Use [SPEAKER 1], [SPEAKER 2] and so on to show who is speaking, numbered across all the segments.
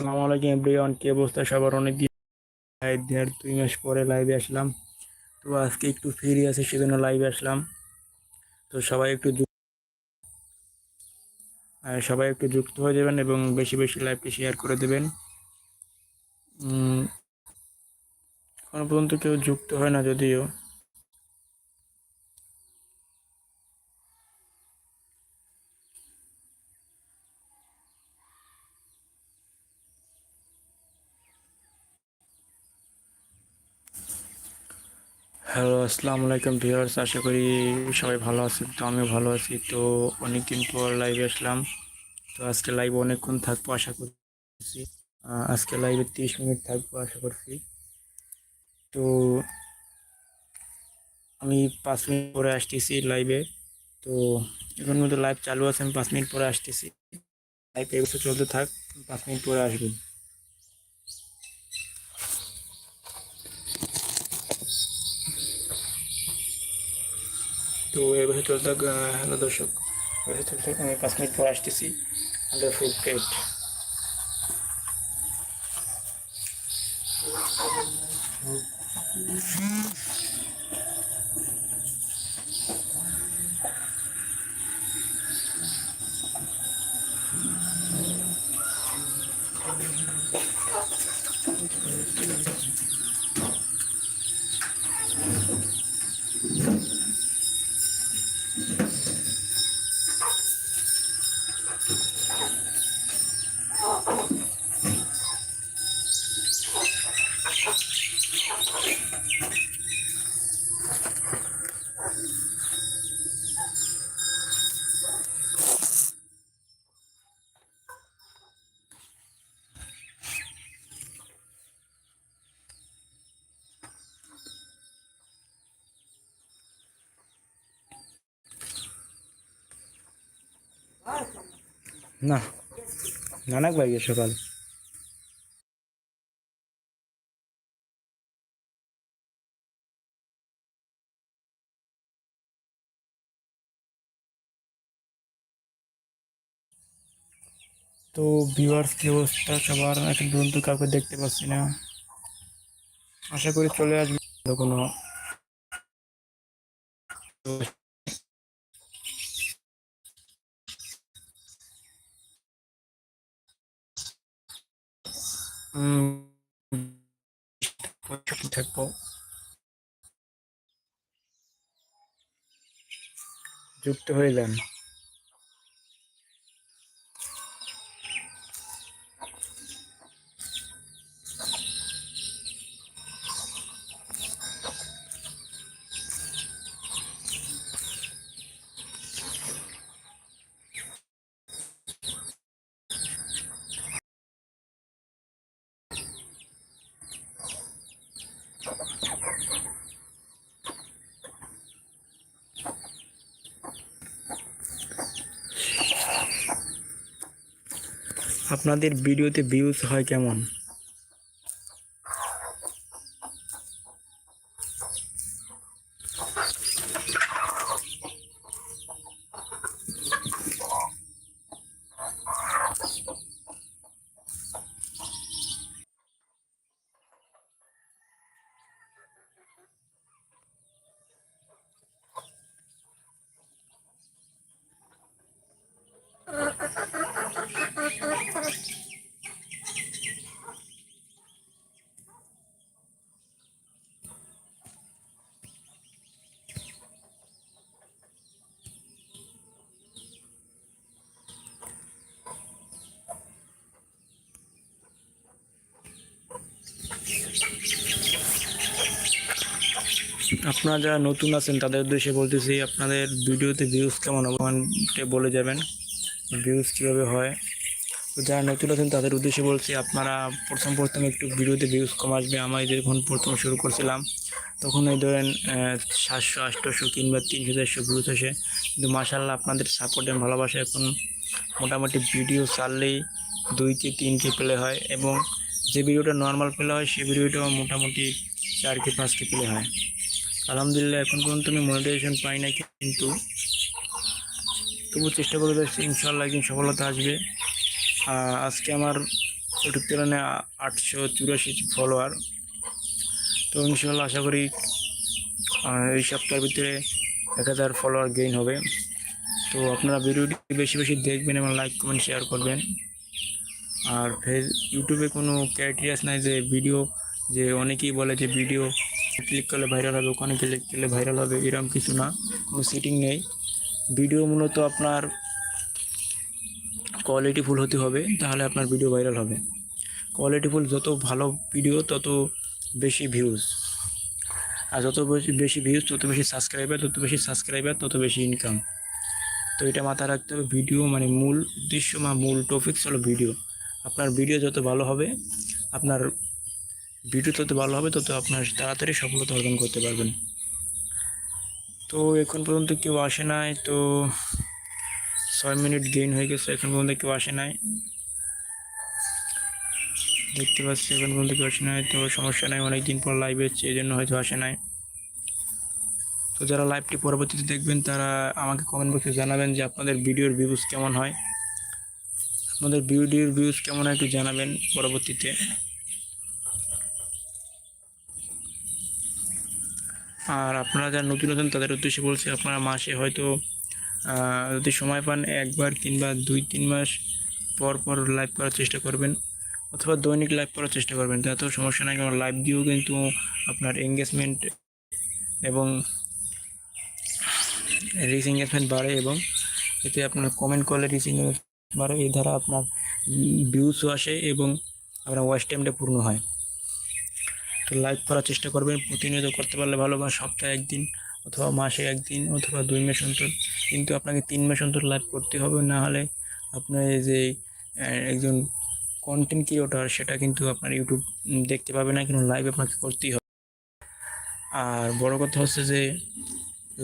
[SPEAKER 1] আসসালামু আলাইকুম এভরিওয়ান, কি অবস্থা? সবার অনেক দিন দেড় দুই মাস পরে লাইভে আসলাম। তো আজকে একটু ফ্রি আছে, সেজন্য লাইভে আসলাম। তো সবাই একটু সবাই একটু যুক্ত হয়ে যাবেন এবং বেশি বেশি লাইভকে শেয়ার করে দেবেন। এখনও পর্যন্ত কেউ যুক্ত হয় না যদিও। হ্যালো আসসালামু আলাইকুম ভিউয়ার্স আশা করি সবাই ভালো আছেন, তো আমিও ভালো আছি। তো অনেকদিন পর লাইভে আসলাম। তো আজকে লাইভে অনেকক্ষণ থাকব, আশা করছি। আজকে লাইভে তিরিশ মিনিট থাকব, আশা করছি। তো আমি পাঁচ মিনিট পরে আসতেছি লাইভে তো এখন মধ্যে লাইভ চালু আছে, আমি পাঁচ মিনিট পরে আসতেছি। লাইভ এবছর চলতে থাক, পাঁচ মিনিট পরে আসব। তো এভাবে চলতে হ্যালো দর্শক এভাবে চলতে আমি পাঁচ মিনিট পর আসতেছি, আমাদের ফুল প্লেট না, নানাক ভাই সকাল তো ভিউয়ার্স কি অবস্থা সবার? এখন পর্যন্ত কাউকে দেখতে পাচ্ছি না। আশা করি চলে আসবে। কোনো থাকব? যুক্ত হয়ে যান আপনাদের ভিডিওতে ভিউজ হয় কেমন? আপনারা যারা নতুন আছেন, তাদের উদ্দেশ্যে বলতেছি, আপনাদের ভিডিওতে ভিউজ কেমন হবে কমেন্টে বলে যাবেন ভিউজ কীভাবে হয়। তো যারা নতুন আছেন, তাদের উদ্দেশ্যে বলছি, আপনারা প্রথম প্রথম একটু ভিডিওতে ভিউজ কম আসবে। আমরা যখন প্রথম শুরু করছিলাম তখন এই ধরেন সাতশো আটশোশো কিংবা তিনশো চারশো ভিউজ আসে। কিন্তু মাসাল্লাহ আপনাদের সাপোর্ট এবং ভালোবাসা এখন মোটামুটি ভিডিও ছাড়লেই দুই কে তিন কে প্লে হয় এবং যে ভিডিওটা নর্মাল প্লে হয় সেই ভিডিওটা মোটামুটি চার কে পাঁচ কে প্লে হয়। আলহামদুলিল্লাহ, এখন পর্যন্ত আমি মনিটাইজেশন পাই না কিন্তু। তবু চেষ্টা করে দেখছি ইনশাল্লাহ একদিন সফলতা আসবে। আজকে আমার ইউটিউব চ্যানেলে আটশো চুরাশি ফলোয়ার তো ইনশাল্লাহ আশা করি এই সপ্তাহের ভিতরে এক হাজার ফলোয়ার গেইন হবে। তো আপনারা ভিডিওটি বেশি বেশি দেখবেন এবং লাইক কমেন্ট শেয়ার করবেন। আর ফেস ইউটিউবে কোনো ক্রাইটেরিয়াস নাই যে ভিডিও যে অনেকেই বলে যে ভিডিও ক্লিক করলে ভাইরাল হবে, ওখানে ক্লিক করলে ভাইরাল হবে, এরকম কিছু না, কোনো সিটিং নেই। ভিডিও মূলত আপনার কোয়ালিটি কোয়ালিটিফুল হতে হবে, তাহলে আপনার ভিডিও ভাইরাল হবে। কোয়ালিটিফুল যত ভালো ভিডিও তত বেশি ভিউজ আর যত বেশি বেশি ভিউজ তত বেশি সাবস্ক্রাইবার তত বেশি সাবস্ক্রাইবার তত বেশি ইনকাম তো এটা মাথায় রাখতে হবে ভিডিও মানে মূল উদ্দেশ্য বা মূল টপিকস হলো ভিডিও আপনার ভিডিও যত ভালো হবে, আপনার ভিডিও তত ভালো হবে, তত আপনার তাড়াতাড়ি সফলতা অর্জন করতে পারবেন। তো এখন পর্যন্ত কেউ আসে নাই, তো ছয় মিনিট গেইন হয়ে গেছে, এখন পর্যন্ত কেউ আসে নাই। দেখতে পাচ্ছি, এখন পর্যন্ত কেউ আসে নাই, তো সমস্যা নাই অনেক দিন পর লাইভ এসছে, এই জন্য হয়তো আসে নাই। তো যারা লাইভটি পরবর্তীতে দেখবেন, তারা আমাকে কমেন্ট বক্সে জানাবেন যে আপনাদের ভিডিওর ভিউজ কেমন হয়। আপনাদের ভিডিওর ভিউজ কেমন একটু জানাবেন পরবর্তীতে। আর আপনারা যারা নতুন নতুন তাদের উদ্দেশ্যে বলছি, আপনারা মাসে হয়তো যদি সময় পান, একবার কিংবা দুই, তিন মাস পর পর লাইভ করার চেষ্টা করবেন, অথবা দৈনিক লাইভ করার চেষ্টা করবেন। তাতেও সমস্যা নাই, কারণ লাইভ দিয়েও কিন্তু আপনার এঙ্গেজমেন্ট এবং রিচ এঙ্গেজমেন্ট বাড়ে এবং এতে আপনার কমেন্ট করলে রিচ এঙ্গেজমেন্ট বাড়ে এই দ্বারা আপনার ভিউসও আসে এবং আপনার ওয়াচ টাইমটা পূর্ণ হয়। তো লাইভ করার চেষ্টা করবেন, প্রতিনিয়ত করতে পারলে ভালো, বা সপ্তাহে একদিন অথবা মাসে একদিন অথবা দুই মাস অন্তর। কিন্তু আপনাকে তিন মাস অন্তর লাইভ করতে হবে, না হলে আপনার এই যে একজন কন্টেন্ট ক্রিয়েটর সেটা কিন্তু আপনার ইউটিউব দেখতে পাবে না, কিন্তু লাইভ আপনাকে করতেই হবে। আর বড় কথা হচ্ছে যে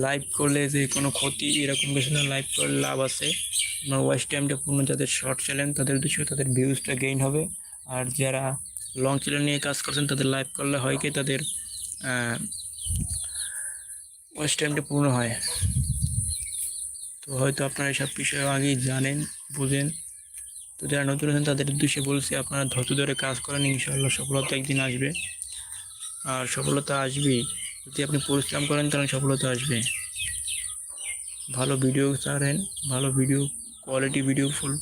[SPEAKER 1] লাইভ করলে যে কোনো ক্ষতি, এরকম কিছু না লাইভ করলে লাভ আছে। আপনার ওয়াচ টাইমটা পূর্ণ যাদের শর্ট চ্যানেল তাদের উদ্দেশ্য তাদের ভিউজটা গেইন হবে। আর যারা লং চ্যানেল নিয়ে কাজ করছেন, তাদের লাইভ করলে হয় কি? তাদের ওয়াচ টাইমটা পূর্ণ হয়। তো হয়তো আপনারা এসব বিষয়ে আগেই জানেন, বুঝেন। তো যারা নতুন আছেন, তাদের উদ্দেশ্যে বলছি, আপনারা ধৈর্য ধরে কাজ করেন, ইনশাআল্লাহ সফলতা একদিন আসবে। আর সফলতা আসবেই। যদি আপনি পরিশ্রম করেন, তাহলে সফলতা আসবে। ভালো ভিডিও ছাড়েন, ভালো ভিডিও কোয়ালিটি ভিডিও ফুল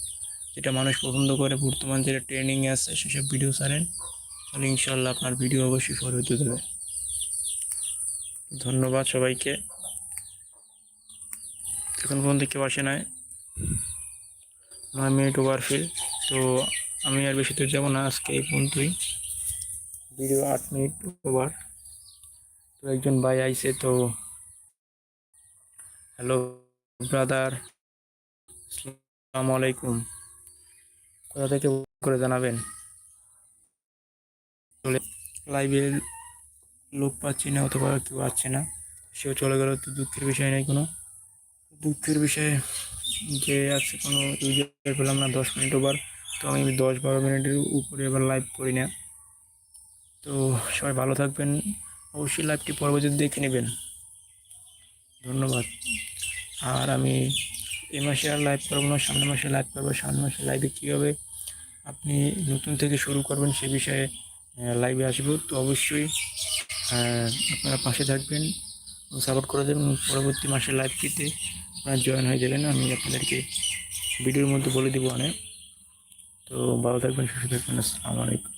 [SPEAKER 1] যেটা মানুষ পছন্দ করে, বর্তমান যেটা ট্রেনিং আছে, সেসব ভিডিও ছাড়েন। তাহলে ইনশাল্লাহ আপনার ভিডিও অবশ্যই ফলো হতে দেবে। ধন্যবাদ সবাইকে। এখন পর্যন্ত কেউ আসে নাই। নয় মিনিট ওভার ফিল তো আমি আর বেশি দূর যাব না, আজকে এই পর্যন্তই। ভিডিও আট মিনিট ওভার তো একজন ভাই আইছে তো। হ্যালো ব্রাদার আসসালামু আলাইকুম কোথা থেকে করে জানাবেন? লাইভে লোক পাচ্ছি না অথবা কেউ আসছে না। সেও চলে গেল, তো দুঃখের বিষয় নেই কোনো। দুঃখের বিষয়ে যে আছে কোনো ইউজার পেলাম না, দশ মিনিট ওভার। তো আমি দশ বারো মিনিটের উপরে এবার লাইভ করি না। তো সবাই ভালো থাকবেন। অবশ্যই লাইভটি পরবর্তীতে দেখে নেবেন। ধন্যবাদ। আর আমি এ মাসে আর লাইভ করব না, সামনের মাসে লাইভ করব। সামনের মাসে লাইভে কীভাবে আপনি নতুন থেকে শুরু করবেন সে বিষয়ে লাইভে আসব। তো অবশ্যই আপনারা পাশে থাকবেন সাপোর্ট করে দেবেন। পরবর্তী মাসে লাইভটিতে আপনারা জয়েন হয়ে যাবেন। আমি আপনাদেরকে ভিডিওর মধ্যে বলে দেবো অনেক। তো ভালো থাকবেন, সুস্থ থাকবেন। আসসালামু আলাইকুম।